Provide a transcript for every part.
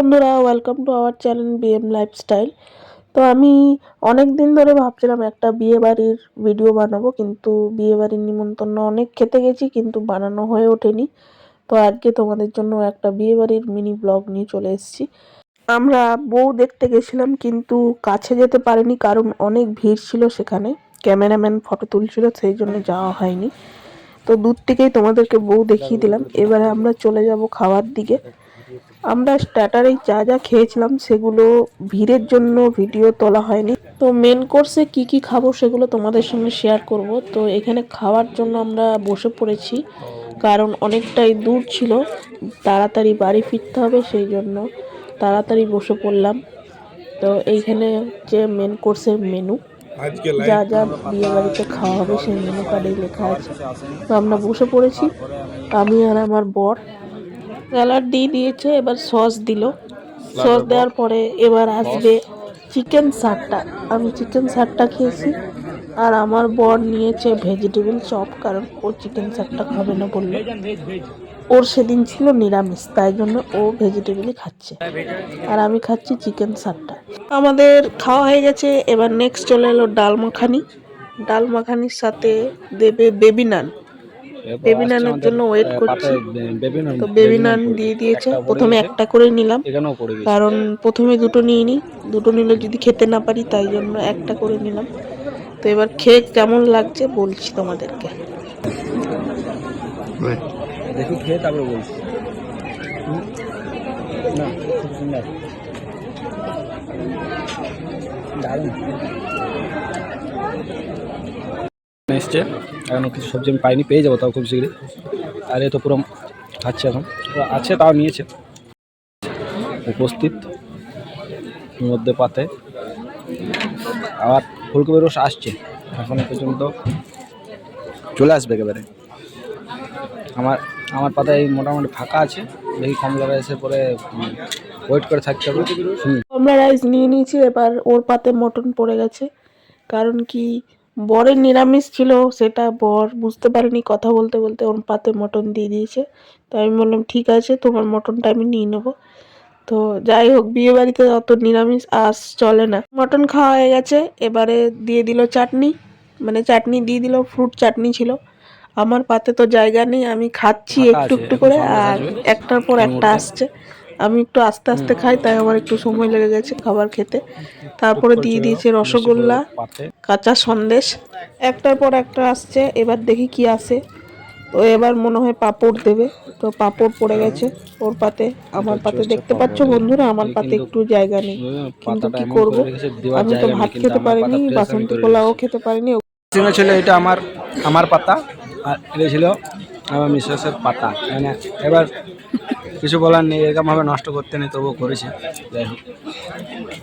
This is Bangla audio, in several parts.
বন্ধুরা welcome to our channel BM lifestyle তো আমি অনেক দিন ধরে ভাবছিলাম একটা বিয়ে বাড়ির ভিডিও বানাবো, কিন্তু বিয়ে বাড়ির নিমন্ত্রণ অনেক খেতে গেছি, কিন্তু বানানো হয়ে ওঠেনি। তো আজকে তোমাদের জন্য একটা বিয়ে বাড়ির মিনি ব্লগ নিয়ে চলে এসেছি। আমরা বউ দেখতে গেছিলাম, কিন্তু কাছে যেতে পারিনি, কারণ অনেক ভিড় ছিল সেখানে। ক্যামেরাম্যান ফটো তুলছিল, সেই জন্য যাওয়া হয়নি। তো দূর থেকেই তোমাদেরকে বউ দেখিয়ে দিলাম। এবারে আমরা চলে যাব খাওয়ার দিকে। আমরা স্টার্টারে যা যা খেয়েছিলাম সেগুলো ভিড়ের জন্য ভিডিও তোলা হয়নি। তো মেন কোর্সে কি কি খাব সেগুলো তোমাদের সঙ্গে শেয়ার করব। তো এখানে খাওয়ার জন্য আমরা বসে পড়েছি কারণ অনেকটাই দূর ছিল। তাড়াতাড়ি বাড়ি ফিরতে হবে সেই জন্য তাড়াতাড়ি বসে পড়লাম। তো এইখানে যে মেন কোর্সের মেনু যা যা বিয়ে বাড়িতে খাওয়া হবে সেই মেনু কার্ডে লেখা আছে। তো আমরা বসে পড়েছি আমি আর আমার বর। স্যালাড দিয়ে দিয়েছে এবার সস দিল। সস দেওয়ার পরে? এবার আসবে চিকেন সারটা আমি চিকেন সারটা খেয়েছি আর আমার বর নিয়েছে ভেজিটেবল চপ কারণ ও চিকেন সারটা খাবে না বলল। ওর সেদিন ছিল নিরামিষ তাই জন্য ও ভেজিটেবলই খাচ্ছে। আর আমি খাচ্ছি চিকেন সারটা আমাদের খাওয়া হয়ে গেছে এবার নেক্সট চলে এলো ডাল মাখানি। ডাল মাখানির সাথে দেবে বেবি নান বেবি নানের জন্য ওয়েট করছি। তো বেবি নান দিয়ে দিয়েছে। প্রথমে একটা করে নিলাম। কারণ প্রথমে দুটো নিয়ে নিই দুটো নিলে যদি খেতে না পারি তাই জন্য একটা করে নিলাম। তো এবার খেয়ে কেমন লাগছে বলছি তোমাদেরকে। দেখি খেয়ে তারপরে বলছি। না খুব সুন্দর। দারুণ। এসছে। এখনও কিছু সবজি আমি পাইনি, পেয়ে যাব তাও খুব শীঘ্রই। আর এ তো পুরো খাচ্ছে এখন। আছে, তাও নিয়েছে। উপস্থিত। মধ্যে পাতে। আবার ফুলকপির রস আসছে। এখন পর্যন্ত চলে আসবে একেবারে। আমার আমার পাতায় মোটামুটি ফাঁকা আছে। দেখি কমলারা এসে পরে ওয়েট করে থাকতে হবে। আমরা রাইস নিয়ে নিয়েছি, এবার ওর পাতে মটন পড়ে গেছে। কারণ কি বরের নিরামিষ ছিল সেটা বর বুঝতে পারেনি কথা বলতে বলতে ওর পাতে মটন দিয়ে দিয়েছে। তো আমি বললাম ঠিক আছে তোমার মটনটা আমি নিয়ে নেব। তো যাই হোক বিয়ে বাড়িতে অত নিরামিষ আস চলে না। মটন খাওয়া হয়ে গেছে এবারে দিয়ে দিল চাটনি। মানে চাটনি দিয়ে দিল ফ্রুট চাটনি ছিল। আমার পাতে তো জায়গা নেই আমি খাচ্ছি একটু একটু করে আর একটার পর একটা আসছে। আমি একটু আস্তে আস্তে খাই, তাই আমার একটু সময় লেগে গেছে খাবার খেতে। তারপরে দিয়ে দিয়েছে রসগোল্লা, কাঁচা সন্দেশ। একটার পর একটা আসছে, এবার দেখি কি আসে। তো এবার মনে হয় পাপড় দেবে। তো পাপড় পড়ে গেছে ওর পাতে। আমার পাতে দেখতে পাচ্ছ বন্ধুরা, আমার পাতে একটু জায়গা নেই। কিন্তু কি করব? আমি তো ভাত খেতে পারিনি, বাসন্তী পোলাও খেতে পারিনি। ছিল এটা আমার আমার পাতা, আর এটা ছিল আমার মিসেসের পাতা এবার কিছু বলার নেই, এরকমভাবে নষ্ট করতে নেই, তবুও করেছে। যাই হোক।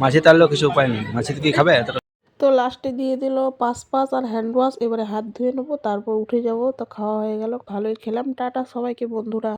মাছি তারলেও কিছু উপায় নেই। মাছি কি খাবে? এতটা তো লাস্টে দিয়ে দিল পাস পাস আর হ্যান্ড ওয়াশ এবারে হাত ধুয়ে নেব, তারপর উঠে যাব, তো খাওয়া হয়ে গেল। ভালোই খেলাম, টাটা সবাইকে বন্ধুরা।